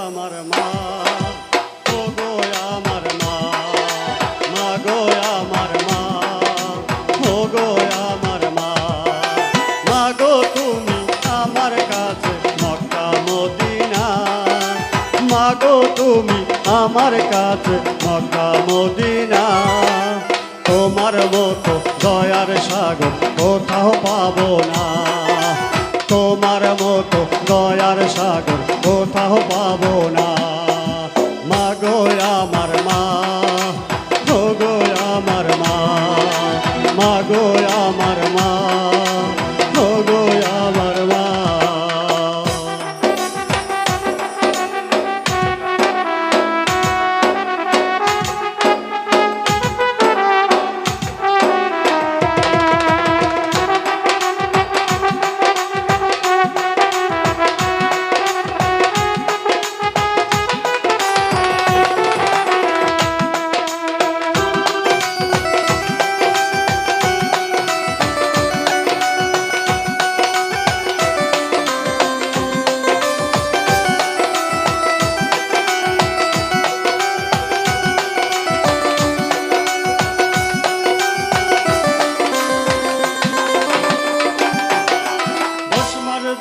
আমার মা তুমি আমার তুমি আমার কাছে মক্কা মদিনা। তোমার মতো দয়ার সাগর কোথাও পাবো না। তোমার মতো দয়ার সাগর কোথাও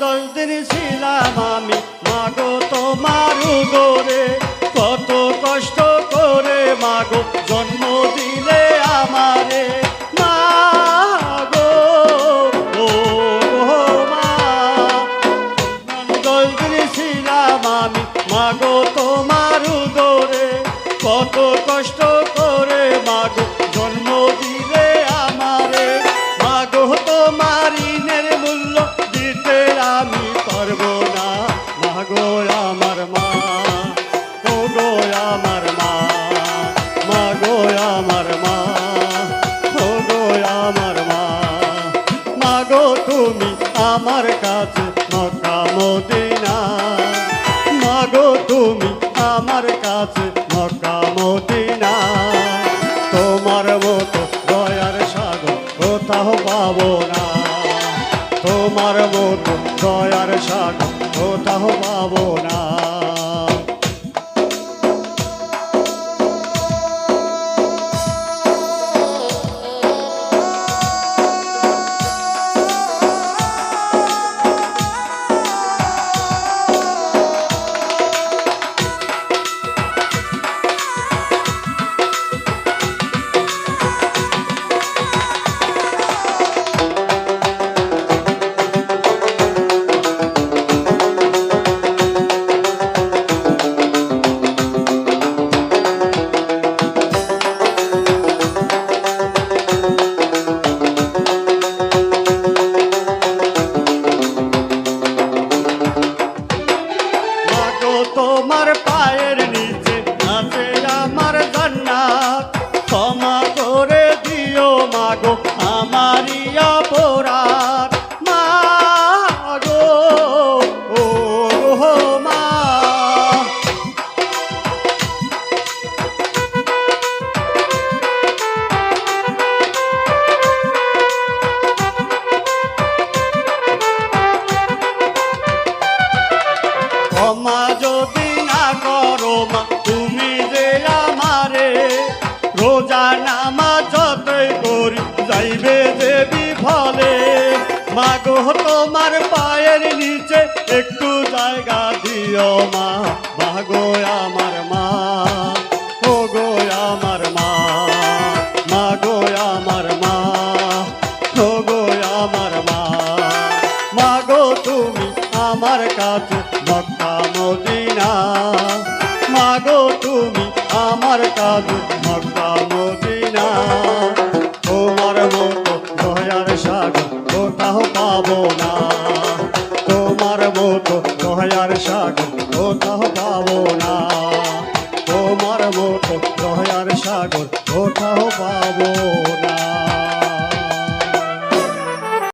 দশ দিন ছিলাম আমি। মাগো তোমার উদরে আমার মা মাগো আমার মা ও গো আমার মা মাগো তুমি আমার কাছে মক্কা, মদিনা। মাগো তুমি আমার কাছে মক্কা, মদিনা। তোমার মতো দয়ার সাগর কোথাও পাবো না। তোমার মতো দয়ার সাগর কোথাও পাবো না। তোমার পায়ের মাগো, তোমার পায়ের নিচে একটু জায়গা দিও মা। মাগো, আমার মা। ও গো আমার মা। মাগো, আমার মা। ও গো আমার মা। মাগো, তুমি আমার কাছে মক্কা, মদিনা। মাগো, তুমি আমার কাছে মক্কা সাগর কোথাও পাবো না।